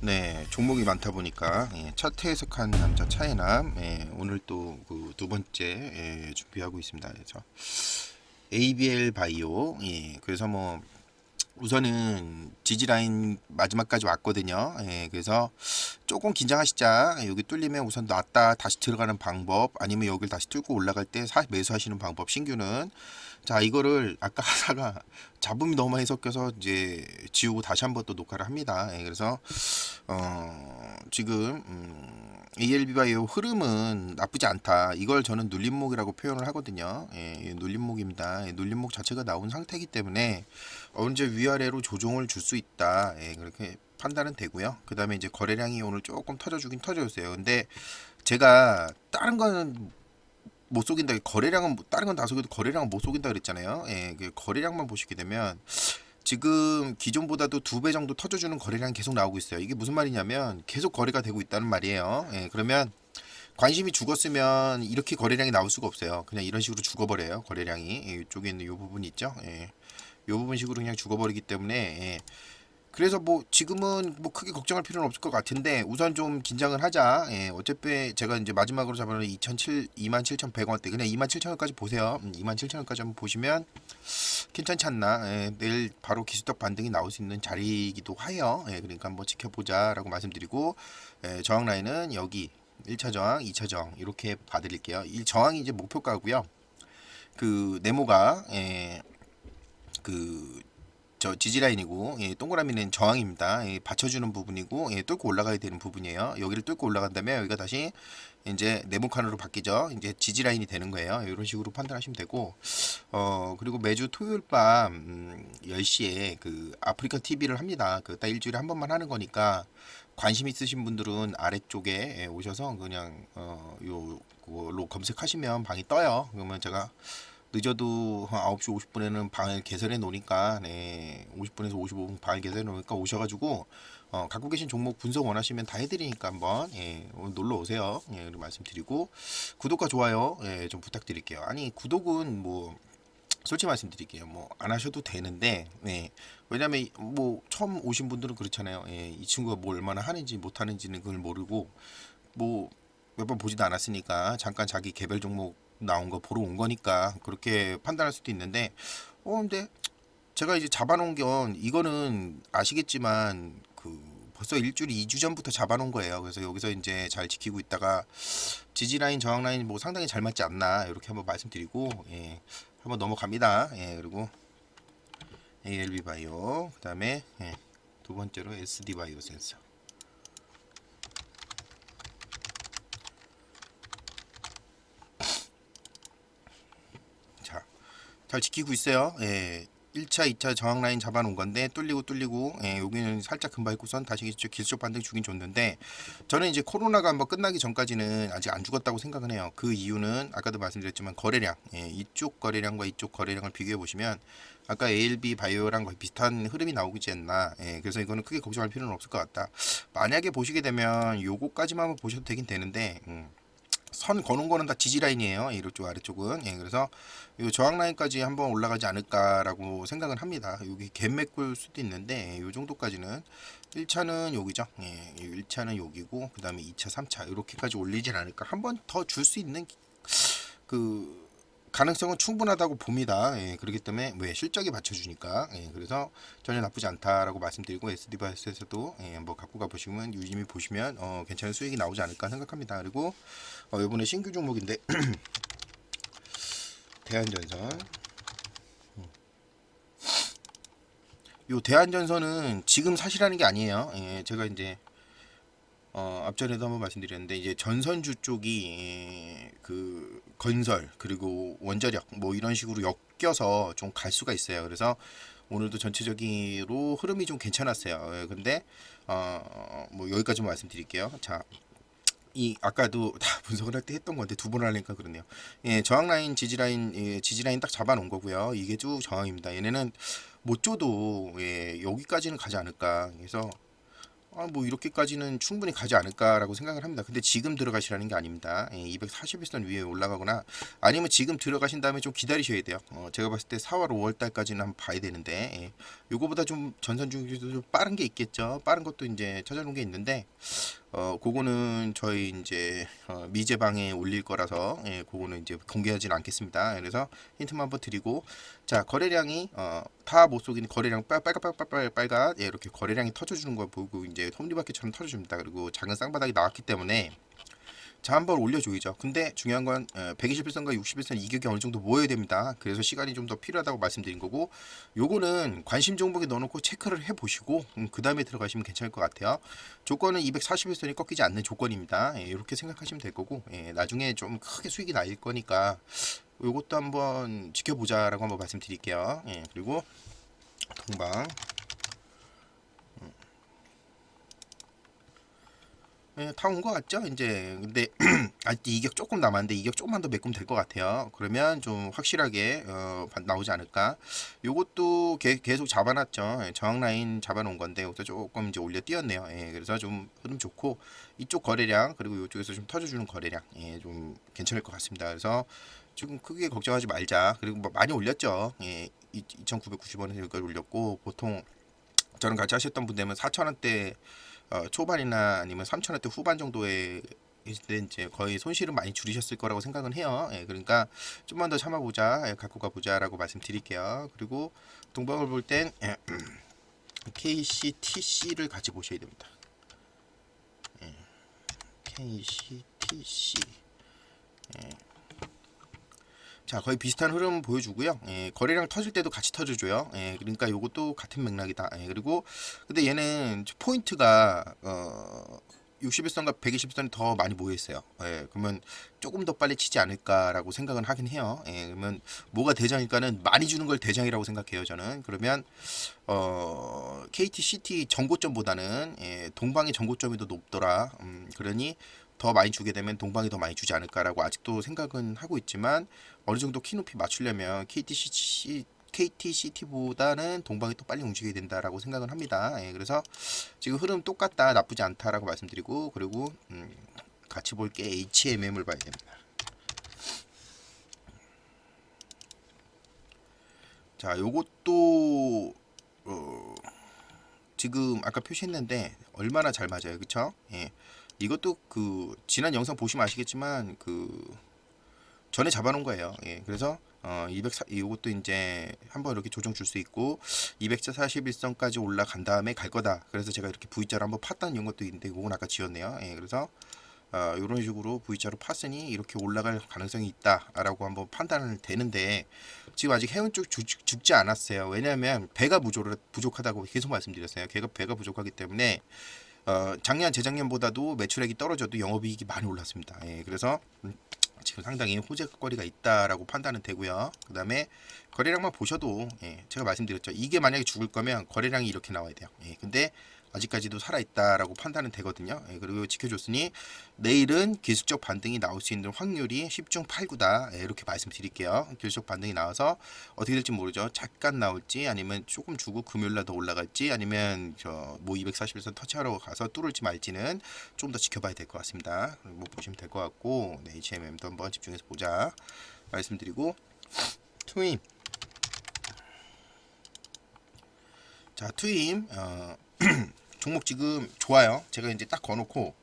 네, 종목이 많다 보니까 예, 차트 해석한 남자 차이남 예, 오늘 또그두 번째 예, 준비하고 있습니다. 그래서 ABL 바이오 예, 그래서 뭐 우선은 지지 라인 마지막까지 왔거든요. 예, 그래서 조금 긴장하시자. 여기 뚫리면 우선 놨다 다시 들어가는 방법 아니면 여기를 다시 뚫고 올라갈 때 사, 매수하시는 방법 신규는 자 이거를 아까 하다가 잡음이 너무 많이 섞여서 이제 지우고 다시 한번 또 녹화를 합니다. 예, 그래서 어, 지금 음, ALB 바이오 흐름은 나쁘지 않다. 이걸 저는 눌림목이라고 표현을 하거든요. 예, 예, 눌림목입니다. 예, 눌림목 자체가 나온 상태이기 때문에 언제 위아래로 조정을 줄 수 있다. 예, 그렇게 판단은 되고요. 그 다음에 이제 거래량이 오늘 조금 터져주긴 터져주세요. 근데 제가 다른 거는 못 속인다. 거래량은 못- 다른 건 다 속여도 거래량은 못 속인다 그랬잖아요. 예, 그 거래량만 보시게 되면 지금 기존보다도 두 배 정도 터져주는 거래량이 계속 나오고 있어요. 이게 무슨 말이냐면 계속 거래가 되고 있다는 말이에요. 예, 그러면 관심이 죽었으면 이렇게 거래량이 나올 수가 없어요. 그냥 이런 식으로 죽어버려요. 거래량이 예, 이쪽에 있는 이 부분 있죠. 예, 이 부분 식으로 그냥 죽어버리기 때문에 예, 그래서 뭐 지금은 뭐 크게 걱정할 필요는 없을 것 같은데 우선 좀 긴장을 하자. 예, 어차피 제가 이제 마지막으로 잡아놓은 2007 27,100원대 그냥 27,000원까지 보세요. 음, 27,000원까지 한번 보시면 괜찮지 않나. 예, 내일 바로 기술적 반등이 나올 수 있는 자리이기도 해요. 예, 그러니까 한번 지켜보자라고 말씀드리고 예, 저항 라인은 여기 1차 저항, 2차 저항 이렇게 봐드릴게요. 이 저항이 이제 목표가고요. 그 네모가 예, 그 저 지지 라인이고 예, 동그라미는 저항입니다. 예, 받쳐주는 부분이고 예, 뚫고 올라가야 되는 부분이에요. 여기를 뚫고 올라간다면 여기가 다시 이제 네모칸으로 바뀌죠. 이제 지지 라인이 되는 거예요. 이런 식으로 판단하시면 되고 어 그리고 매주 토요일 밤 음, 10시에 그 아프리카 TV를 합니다. 그딱 일주일에 한 번만 하는 거니까 관심 있으신 분들은 아래쪽에 예, 오셔서 그냥 어요 그걸로 검색하시면 방이 떠요. 그러면 제가 늦어도 한 9시 50분에는 방을 개설해 놓으니까 네 50분에서 55분 방을 개설해 놓으니까 오셔가지고 어, 갖고 계신 종목 분석 원하시면 다 해드리니까 한번 예, 놀러 오세요. 예, 그리고 말씀드리고 구독과 좋아요 예, 좀 부탁드릴게요. 아니 구독은 뭐 솔직히 말씀드릴게요. 뭐 안 하셔도 되는데 네. 왜냐면 뭐 처음 오신 분들은 그렇잖아요. 예, 이 친구가 뭐 얼마나 하는지 못 하는지는 그걸 모르고 뭐 몇 번 보지도 않았으니까 잠깐 자기 개별 종목 나온 거 보러 온 거니까 그렇게 판단할 수도 있는데 어 근데 제가 이제 잡아놓은 건 이거는 아시겠지만 그 벌써 일주일 2주 전부터 잡아놓은 거예요. 그래서 여기서 이제 잘 지키고 있다가 지지 라인 저항 라인 뭐 상당히 잘 맞지 않나 이렇게 한번 말씀드리고 예, 한번 넘어갑니다. 예, 그리고 ALB 바이오 그 다음에 예, 두 번째로 SD 바이오 센서. 자, 잘 지키고 있어요. 예. 1차, 2차 저항 라인 잡아놓은 건데 뚫리고 뚫리고 예, 여기는 살짝 금발구선 다시 기술적 반등 주긴 줬는데 저는 이제 코로나가 한번 끝나기 전까지는 아직 안 죽었다고 생각은 해요. 그 이유는 아까도 말씀드렸지만 거래량 예, 이쪽 거래량과 이쪽 거래량을 비교해 보시면 아까 ALB 바이오랑 거의 비슷한 흐름이 나오지 않나. 예, 그래서 이거는 크게 걱정할 필요는 없을 것 같다. 만약에 보시게 되면 요거까지만 보셔도 되긴 되는데 음, 선 거는 거는 다 지지 라인이에요. 이쪽 아래쪽은. 예, 그래서 이 저항 라인까지 한번 올라가지 않을까라고 생각을 합니다. 여기 갭맥 꿀 수도 있는데 이 정도까지는 1차는 여기죠. 예, 1차는 여기고 그 다음에 2차, 3차 이렇게까지 올리진 않을까. 한 번 더 줄 수 있는 그 가능성은 충분하다고 봅니다. 예, 그렇기 때문에 왜 실적이 받쳐주니까 예, 그래서 전혀 나쁘지 않다라고 말씀드리고 SD 바이스에서도 예, 한번 갖고 가보시면 유심히 보시면 어, 괜찮은 수익이 나오지 않을까 생각합니다. 그리고 어, 이번에 신규 종목인데 대한전선 음. 요 대한전선은 지금 사시라는 게 아니에요. 예, 제가 이제 어, 앞전에도 한번 말씀드렸는데 이제 전선주 쪽이 예, 그 건설 그리고 원자력 뭐 이런 식으로 엮여서 좀 갈 수가 있어요. 그래서 오늘도 전체적으로 흐름이 좀 괜찮았어요. 예, 근데 어, 뭐 여기까지만 말씀드릴게요. 자, 이 아까도 다 분석을 할 때 했던 건데 두 번 하니까 그러네요. 예, 저항 라인, 지지 라인, 예, 지지 라인 딱 잡아 놓은 거고요. 이게 쭉 저항입니다. 얘네는 못 줘도 예, 여기까지는 가지 않을까. 그래서 아, 뭐 이렇게까지는 충분히 가지 않을까라고 생각을 합니다. 근데 지금 들어가시라는 게 아닙니다. 예, 241선 위에 올라가거나 아니면 지금 들어가신 다음에 좀 기다리셔야 돼요. 어, 제가 봤을 때 4월, 5월 달까지는 한번 봐야 되는데 예, 요거보다 좀 전선 중에도 좀 빠른 게 있겠죠. 빠른 것도 이제 찾아놓은 게 있는데 어, 그거는 저희 이제 어, 미제방에 올릴 거라서 예, 그거는 이제 공개하지는 않겠습니다. 그래서 힌트만 한번 드리고 자 거래량이 어, 다못 속이는 거래량 빨- 빨갛빨빨빨 빨간 예, 이렇게 거래량이 터져주는 걸 보고 이제 톱니바퀴처럼 터져줍니다. 그리고 작은 쌍바닥이 나왔기 때문에 자 한번 올려줘야죠. 근데 중요한 건 121선과 61선 이격이 어느 정도 모여야 됩니다. 그래서 시간이 좀 더 필요하다고 말씀드린 거고 요거는 관심 종목에 넣어놓고 체크를 해보시고 음, 그 다음에 들어가시면 괜찮을 것 같아요. 조건은 241선이 꺾이지 않는 조건입니다. 예, 이렇게 생각하시면 될 거고 예, 나중에 좀 크게 수익이 날 거니까 요것도 한번 지켜보자라고 한번 말씀드릴게요. 예, 그리고 동방 예, 다온것 같죠? 이제 근데 아직 이격 조금 남았는데 이격 조금만 더 메꾸면 될 것 같아요. 그러면 좀 확실하게 어, 바- 나오지 않을까? 요것도 개- 계속 잡아놨죠. 예, 저항 라인 잡아놓은 건데 여기서 조금 이제 올려 띄었네요. 예, 그래서 좀 흐름 좋고 이쪽 거래량 그리고 이쪽에서 좀 터져주는 거래량 예, 좀 괜찮을 것 같습니다. 그래서 지금 크게 걱정하지 말자. 그리고 뭐 많이 올렸죠. 예, 2,990원에서 여기까지 올렸고 보통 저는 같이 하셨던 분들은 4,000원대 어, 초반이나 아니면 3,000원대 후반 정도에 있을 때 이제 거의 손실은 많이 줄이셨을 거라고 생각은 해요. 예, 그러니까 좀만 더 참아보자, 예, 갖고 가보자라고 말씀드릴게요. 그리고 동방을 볼땐 예, KCTC를 같이 보셔야 됩니다. 예, KCTC. 예. 자 거의 비슷한 흐름 보여주고요. 예, 거래량 터질 때도 같이 터져줘요. 예, 그러니까 요것도 같은 맥락이다. 예, 그리고 근데 얘는 포인트가 어 61선과 120선이 더 많이 모여 있어요. 예, 그러면 조금 더 빨리 치지 않을까라고 생각은 하긴 해요. 예, 그러면 뭐가 대장일까는 많이 주는 걸 대장이라고 생각해요. 저는 그러면 어 KT CT 정고점보다는 예, 동방의 정고점이 더 높더라. 음, 그러니 더 많이 주게 되면 동방이 더 많이 주지 않을까라고 아직도 생각은 하고 있지만 어느 정도 키 높이 맞추려면 KTC KTCT보다는 동방이 또 빨리 움직여야 된다라고 생각은 합니다. 예, 그래서 지금 흐름 똑같다 나쁘지 않다라고 말씀드리고 그리고 음, 같이 볼 게 HMM을 봐야 됩니다. 자, 요것도 어, 지금 아까 표시했는데 얼마나 잘 맞아요, 그쵸? 예, 이것도 그 지난 영상 보시면 아시겠지만 그 전에 잡아놓은 거예요. 예, 그래서 어, 204 이것도 이제 한번 이렇게 조정 줄 수 있고 241선까지 올라간 다음에 갈 거다. 그래서 제가 이렇게 V자로 한번 팠다는 이런 것도 있는데 그건 아까 지웠네요. 예, 그래서 어, 이런 식으로 V자로 팠으니 이렇게 올라갈 가능성이 있다라고 한번 판단을 되는데 지금 아직 해운 쪽 죽, 죽지 않았어요. 왜냐하면 배가 부족, 부족하다고 계속 말씀드렸어요. 배가 배가 부족하기 때문에 어, 작년 재작년보다도 매출액이 떨어져도 영업이익이 많이 올랐습니다. 예, 그래서 음, 지금 상당히 호재거리가 있다라고 판단은 되고요. 그 다음에 거래량만 보셔도 예, 제가 말씀드렸죠. 이게 만약에 죽을 거면 거래량이 이렇게 나와야 돼요. 예, 근데 아직까지도 살아있다라고 판단은 되거든요. 예, 그리고 지켜줬으니 내일은 기술적 반등이 나올 수 있는 확률이 10중 8구다 예, 이렇게 말씀드릴게요. 기술적 반등이 나와서 어떻게 될지 모르죠. 잠깐 나올지 아니면 조금 주고 금요일날 더 올라갈지 아니면 저뭐 241선 터치하러 가서 뚫을지 말지는 좀 더 지켜봐야 될 것 같습니다. 뭐 보시면 될 것 같고 네, HMM도 한번 집중해서 보자 말씀드리고 투임 자 투임 어, 종목 지금 좋아요. 제가 이제 딱 거놓고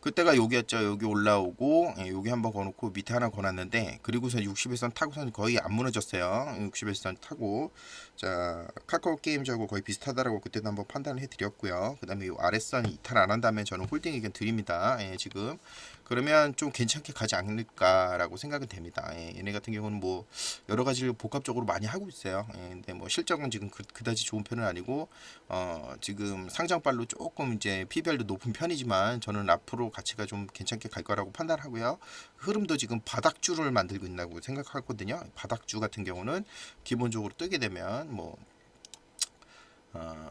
그때가 여기였죠. 여기 올라오고 예, 여기 한번 거놓고 밑에 하나 거놨는데 그리고서 61선 타고선 거의 안 무너졌어요. 61선 타고 자 카카오 게임즈하고 거의 비슷하다라고 그때도 한번 판단을 해드렸고요. 그 다음에 이 아랫선 이탈 안 한다면 저는 홀딩 의견 드립니다. 예, 지금 그러면 좀 괜찮게 가지 않을까라고 생각은 됩니다. 예, 얘네 같은 경우는 뭐 여러 가지를 복합적으로 많이 하고 있어요. 예, 근데 뭐 실적은 지금 그, 그다지 좋은 편은 아니고 어, 지금 상장발로 조금 이제 PBR도 높은 편이지만 저는 앞으로 가치가 좀 괜찮게 갈 거라고 판단하고요. 흐름도 지금 바닥주를 만들고 있다고 생각하거든요. 바닥주 같은 경우는 기본적으로 뜨게 되면 뭐 어,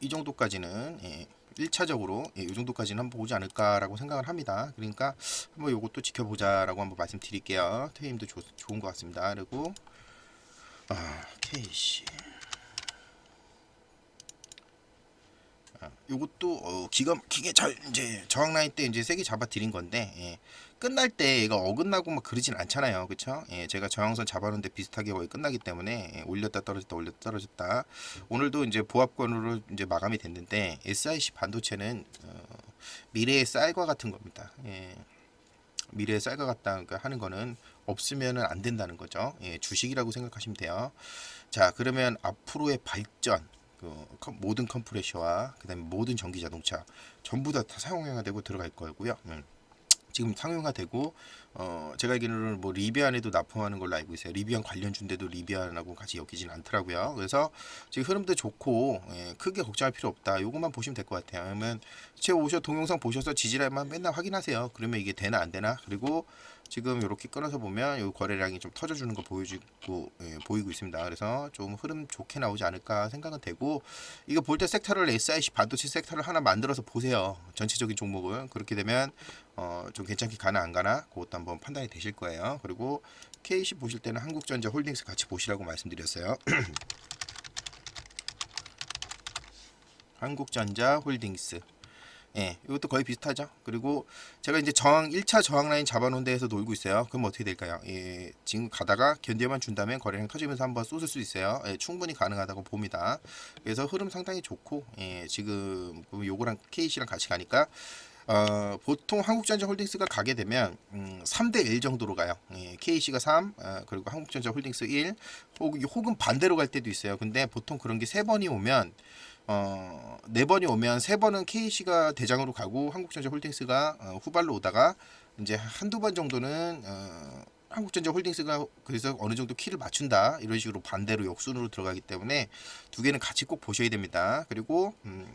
이 정도까지는 예, 1차적으로 예, 이 정도까지는 한번 보지 않을까라고 생각을 합니다. 그러니까 한번 요것도 지켜보자라고 한번 말씀드릴게요. 테임도 좋, 좋은 것 같습니다. 그리고 아, KC 아, 어, 요것도 어, 기가 막히게 잘 이제 저항 라인 때 이제 세게 잡아 드린 건데 예. 끝날 때 얘가 어긋나고 막 그러진 않잖아요. 그쵸? 예, 제가 저항선 잡아놓는데 비슷하게 거의 끝나기 때문에 예, 올렸다 떨어졌다 올렸다 떨어졌다. 오늘도 이제 보합권으로 이제 마감이 됐는데 SIC 반도체는 어, 미래의 쌀과 같은 겁니다. 예. 미래의 쌀과 같다 그 하는 거는 없으면은 안 된다는 거죠. 예, 주식이라고 생각하시면 돼요. 자, 그러면 앞으로의 발전 그 컴- 모든 컴프레셔와 그다음에 모든 전기 자동차 전부 다, 다 사용해야 되고 들어갈 거고요. 음. 지금 상용화 되고 어 제가 알기로는 뭐 리비안에도 납품하는 걸로 알고 있어요. 리비안 관련주인데도 리비안하고 같이 엮이진 않더라고요. 그래서 지금 흐름도 좋고 예, 크게 걱정할 필요 없다. 요것만 보시면 될 것 같아요. 그러면 제 오셔 동영상 보셔서 지지라인만 맨날 확인하세요. 그러면 이게 되나 안 되나 그리고 지금 이렇게 끊어서 보면 요 거래량이 좀 터져주는 거 보여주고 예, 보이고 있습니다. 그래서 좀 흐름 좋게 나오지 않을까 생각은 되고 이거 볼 때 섹터를 SIC 반도체 섹터를 하나 만들어서 보세요. 전체적인 종목을 그렇게 되면 어, 좀 괜찮게 가나 안 가나 그것도 한번 판단이 되실 거예요. 그리고 KC 보실 때는 한국전자 홀딩스 같이 보시라고 말씀드렸어요. 한국전자 홀딩스. 예, 이것도 거의 비슷하죠. 그리고 제가 이제 저항 1차 저항 라인 잡아놓은 데에서 놀고 있어요. 그럼 어떻게 될까요? 예, 지금 가다가 견뎌만 준다면 거래량 터지면서 한번 쏟을 수 있어요. 예, 충분히 가능하다고 봅니다. 그래서 흐름 상당히 좋고 예, 지금 그 요거랑 KC랑 같이 가니까 어, 보통 한국전자 홀딩스가 가게 되면 음, 3대 1 정도로 가요. 예, KC가 3, 어, 그리고 한국전자 홀딩스 1, 혹, 혹은 반대로 갈 때도 있어요. 근데 보통 그런 게 세 번이 오면 어, 네 번이 오면 세 번은 KC가 대장으로 가고 한국전자 홀딩스가 어, 후발로 오다가 이제 한두 번 정도는 어, 한국전자 홀딩스가 그래서 어느 정도 키를 맞춘다 이런 식으로 반대로 역순으로 들어가기 때문에 두 개는 같이 꼭 보셔야 됩니다. 그리고 음,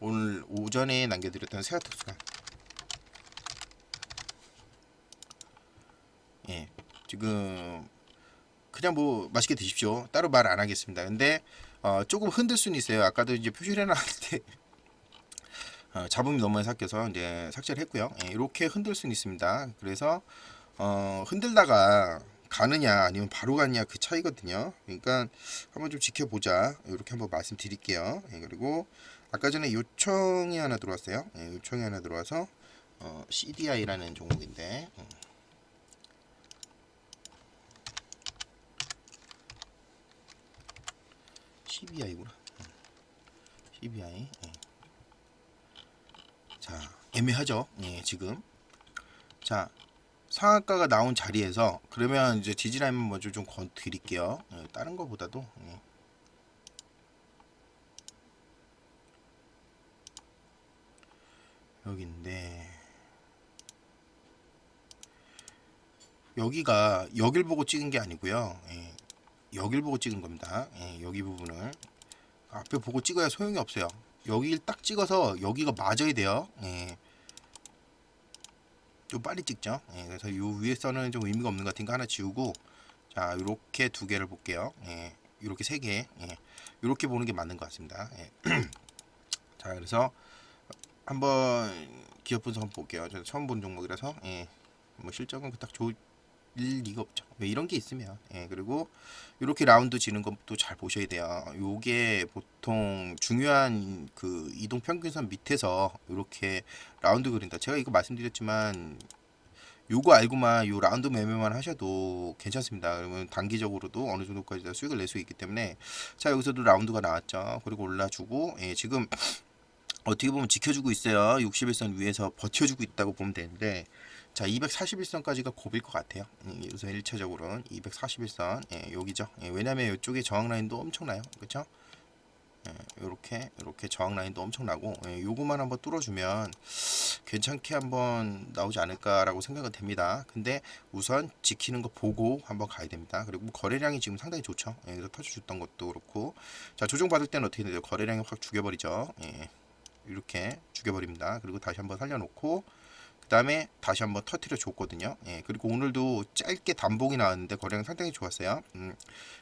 오늘 오전에 남겨드렸던 세아특수가 예 지금 그냥 뭐 맛있게 드십시오. 따로 말 안 하겠습니다. 근데 어, 조금 흔들 수는 있어요. 아까도 이제 표시를 해놨을 때 어, 잡음이 너무 많이 삭혀서 이제 삭제를 했고요. 예, 이렇게 흔들 수는 있습니다. 그래서 어, 흔들다가 가느냐 아니면 바로 가느냐 그 차이거든요. 그러니까 한번 좀 지켜보자. 이렇게 한번 말씀드릴게요. 예, 그리고 아까 전에 요청이 하나 들어왔어요. 예, 요청이 하나 들어와서 어, CDI라는 종목인데 음. CBI구나. CBI. 예. 자, 애매하죠. 예, 지금. 자, 상한가가 나온 자리에서 그러면 이제 지지라인만 먼저 좀 건드릴게요. 예, 다른 거보다도 예. 여기인데 여기가 여길 보고 찍은 게 아니고요. 예, 여길 보고 찍은 겁니다. 예, 여기 부분을 앞에 보고 찍어야 소용이 없어요. 여기를 딱 찍어서 여기가 맞아야 돼요. 예. 좀 빨리 찍죠. 예, 그래서 요 위에서는 좀 의미가 없는 것 같으니까 하나 지우고 자 이렇게 두 개를 볼게요. 예, 이렇게 세 개. 예, 이렇게 보는 게 맞는 것 같습니다. 예. 자 그래서 한번 기업 분석 한번 볼게요. 저 처음 본 종목이라서 예, 뭐 실적은 딱 좋을 리가 없죠. 왜 이런 게 있으면 예, 그리고 이렇게 라운드 지는 것도 잘 보셔야 돼요. 요게 보통 중요한 그 이동 평균선 밑에서 이렇게 라운드 그린다. 제가 이거 말씀드렸지만 요거 알고만 요 라운드 매매만 하셔도 괜찮습니다. 그러면 단기적으로도 어느 정도까지 다 수익을 낼 수 있기 때문에 자 여기서도 라운드가 나왔죠. 그리고 올라주고 예, 지금 어떻게 보면 지켜주고 있어요. 61선 위에서 버텨주고 있다고 보면 되는데 자 241선까지가 고비일 것 같아요. 음, 우선 1차적으로는 241선 예, 여기죠. 예, 왜냐면 이쪽에 저항 라인도 엄청나요. 그렇죠? 이렇게 이렇게 저항 라인도 엄청나고 예, 요거만 한번 뚫어주면 괜찮게 한번 나오지 않을까라고 생각은 됩니다. 근데 우선 지키는 거 보고 한번 가야 됩니다. 그리고 거래량이 지금 상당히 좋죠. 예, 그래서 터져줬던 것도 그렇고 자 조정 받을 때는 어떻게 되죠? 거래량이 확 죽여버리죠. 예, 이렇게 죽여버립니다. 그리고 다시 한번 살려놓고 그 다음에 다시 한번 터트려 줬거든요. 예, 그리고 오늘도 짧게 단봉이 나왔는데 거래량 상당히 좋았어요. 음,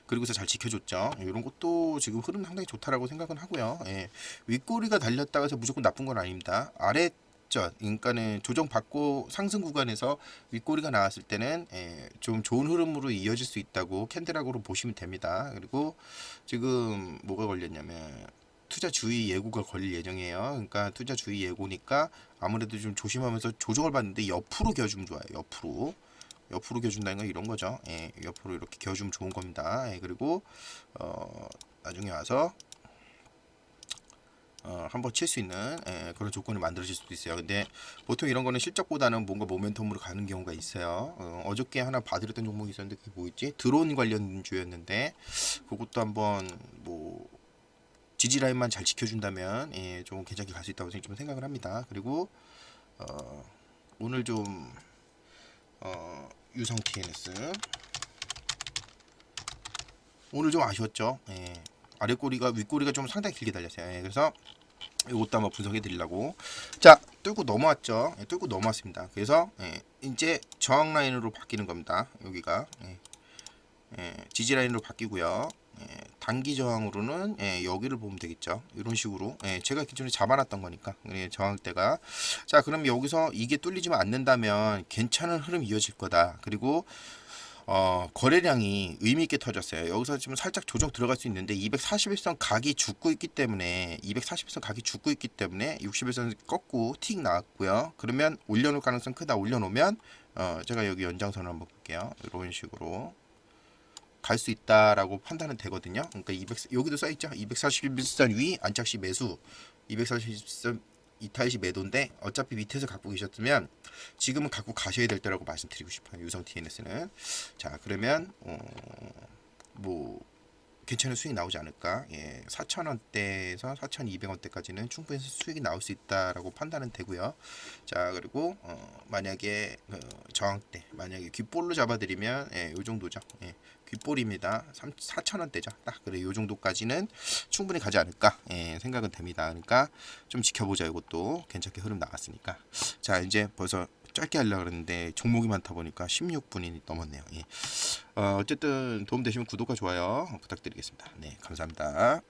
그리고서 잘 지켜줬죠. 이런 것도 지금 흐름 상당히 좋다라고 생각은 하고요. 예, 윗꼬리가 달렸다고 해서 무조건 나쁜 건 아닙니다. 아래 저 그러니까는 조정 받고 상승 구간에서 윗꼬리가 나왔을 때는 예, 좀 좋은 흐름으로 이어질 수 있다고 캔들락으로 보시면 됩니다. 그리고 지금 뭐가 걸렸냐면 투자 주의 예고가 걸릴 예정이에요. 그러니까 투자 주의 예고니까 아무래도 좀 조심하면서 조정을 받는데 옆으로 겨주면 좋아요. 옆으로. 옆으로 겨준다는 건 이런 거죠. 예, 옆으로 이렇게 겨주면 좋은 겁니다. 예, 그리고 어, 나중에 와서 어, 한번 칠 수 있는 예, 그런 조건을 만들어질 수도 있어요. 근데 보통 이런 거는 실적보다는 뭔가 모멘텀으로 가는 경우가 있어요. 어, 어저께 하나 봐드렸던 종목이 있었는데 그게 뭐였지? 드론 관련 주였는데 그것도 한번 뭐 지지 라인만 잘 지켜준다면 예, 좀 괜찮게 갈 수 있다고 좀 생각을 합니다. 그리고 어, 오늘 좀 어, 유성 TNS 오늘 좀 아쉬웠죠. 예. 아래 꼬리가 윗 꼬리가 좀 상당히 길게 달렸어요. 예, 그래서 이것도 한번 분석해 드리려고 자 뚫고 넘어왔죠. 예, 뚫고 넘어왔습니다. 그래서 예, 이제 저항 라인으로 바뀌는 겁니다. 여기가 예, 예, 지지 라인으로 바뀌고요. 예, 단기 저항으로는 예, 여기를 보면 되겠죠. 이런 식으로 예, 제가 기존에 잡아놨던 거니까 예, 저항대가 자 그럼 여기서 이게 뚫리지만 않는다면 괜찮은 흐름 이어질 거다. 그리고 어, 거래량이 의미 있게 터졌어요. 여기서 지금 살짝 조정 들어갈 수 있는데 241선 각이 죽고 있기 때문에 241선 각이 죽고 있기 때문에 61선 꺾고 틱 나왔고요. 그러면 올려놓을 가능성 크다. 올려놓으면 어, 제가 여기 연장선을 한번 볼게요. 이런 식으로 갈 수 있다라고 판단은 되거든요. 그러니까 200 여기도 써 있죠. 241선 위 안착시 매수 240선 이탈시 매도인데 어차피 밑에서 갖고 계셨으면 지금은 갖고 가셔야 될 때라고 말씀드리고 싶어요. 유성 TNS는 자 그러면 어, 뭐 괜찮은 수익 나오지 않을까? 예, 4,000원대에서 4,200원대까지는 충분히 수익이 나올 수 있다라고 판단은 되고요. 자 그리고 어, 만약에 어, 저항대 만약에 귓볼로 잡아드리면 예, 요 정도죠. 예, 귓볼입니다. 4,000원대죠. 딱 그래 요 정도까지는 충분히 가지 않을까 예, 생각은 됩니다. 그러니까 좀 지켜보자 이것도 괜찮게 흐름 나왔으니까 자 이제 벌써 짧게 하려고 그랬는데 종목이 많다 보니까 16분이 넘었네요. 예. 어, 어쨌든 도움 되시면 구독과 좋아요 부탁드리겠습니다. 네, 감사합니다.